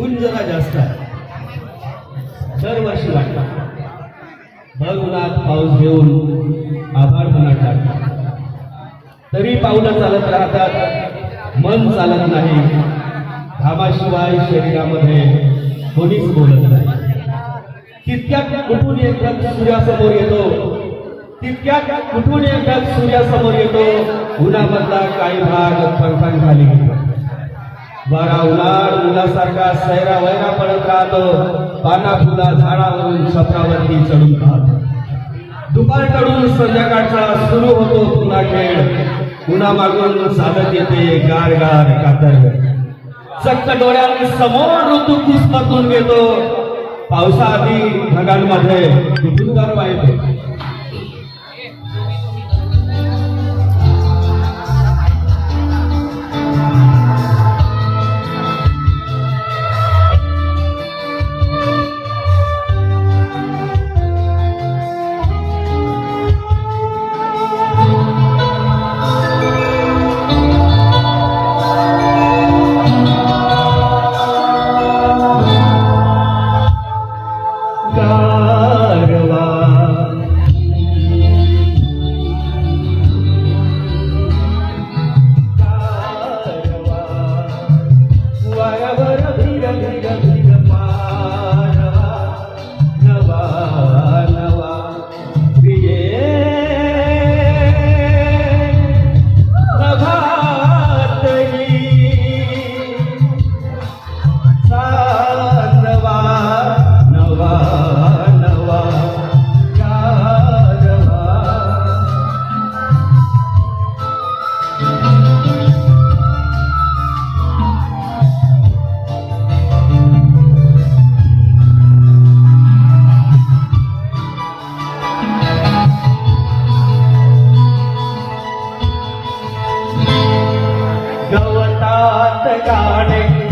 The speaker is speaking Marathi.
ऊन जरा जास्त आहे. दरवर्षी वाटतात भर उन्हात पाऊस घेऊन आभाळ मनात टाकतात तरी पावलं चालत राहतात मन चालत नाही. घामाशिवाय शरीरामध्ये कोणीच बोलत नाही. तितक्यात कुठून एक ढग सूर्यासमोर येतो? तितक्यात कुठून एक ढग सूर्यासमोर येतो? उन्हामधला काही भाग पंखां खाली घेतो. वारा उन्हाळ मुलासारखा सैरा वैरा पडत राहतो. पाना फुला झाडावरून छपरावरती चढून राहतो दुपारकडून संध्याकाळचा सुरू होतो पुन्हा खेळ. पुन्हा मागून चालत येते गार गार कातर. चक्क डोळ्यांनी समोर ऋतू कुसमतून घेतो पावसाआधी ढगांमध्ये कुठून गारवा येतो காணே